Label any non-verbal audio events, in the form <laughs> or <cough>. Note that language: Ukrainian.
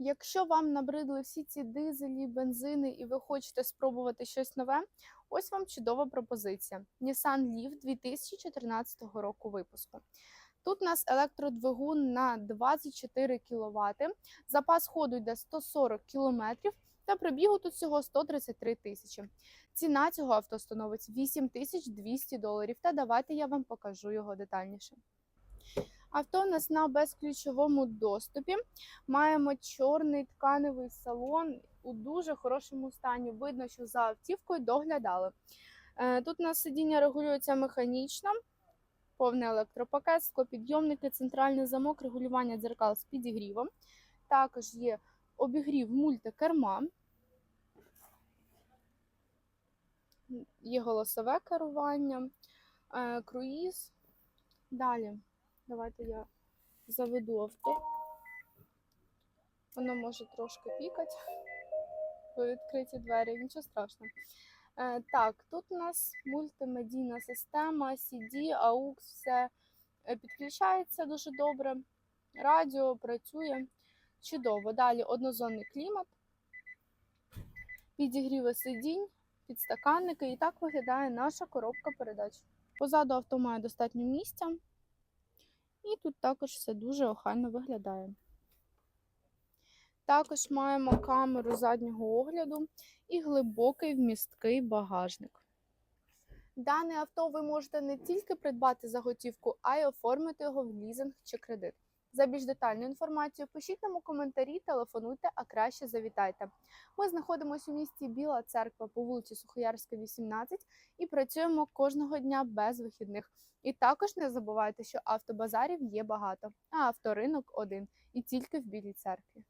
Якщо вам набридли всі ці дизелі, бензини і ви хочете спробувати щось нове, ось вам чудова пропозиція: Nissan Leaf 2014 року випуску. Тут у нас електродвигун на 24 кВт, запас ходу йде 140 км та пробігу тут всього 133 тисячі. Ціна цього авто становить 8200 доларів. Та давайте я вам покажу його детальніше. Авто у нас на безключовому доступі. Маємо чорний тканевий салон у дуже хорошому стані. Видно, що за автівкою доглядали. Е, Тут у нас сидіння регулюється механічно, повний електропакет, склопідйомники, центральний замок, регулювання дзеркал з підігрівом. Також є обігрів мультикерма. Є голосове керування, е, круїз. Далі, давайте я заведу авто. Воно може трошки пікати. Бо <laughs> відкриті двері, нічого страшного. Е, так, тут у нас мультимедійна система, CD, AUX, все е, підключається дуже добре. Радіо працює чудово. Далі однозонний клімат, підігріви сидінь, підстаканники. І так виглядає наша коробка передач. Позаду авто має достатньо місця. І тут також все дуже охайно виглядає. Також маємо камеру заднього огляду і глибокий вмісткий багажник. Дане авто ви можете не тільки придбати за готівку, а й оформити його в лізинг чи кредит. За більш детальну інформацію пишіть нам у коментарі, телефонуйте, а краще завітайте. Ми знаходимося у місті Біла Церква по вулиці Сухоярська, 18 і працюємо кожного дня без вихідних. І також не забувайте, що автобазарів є багато, а авторинок один і тільки в Білій церкві.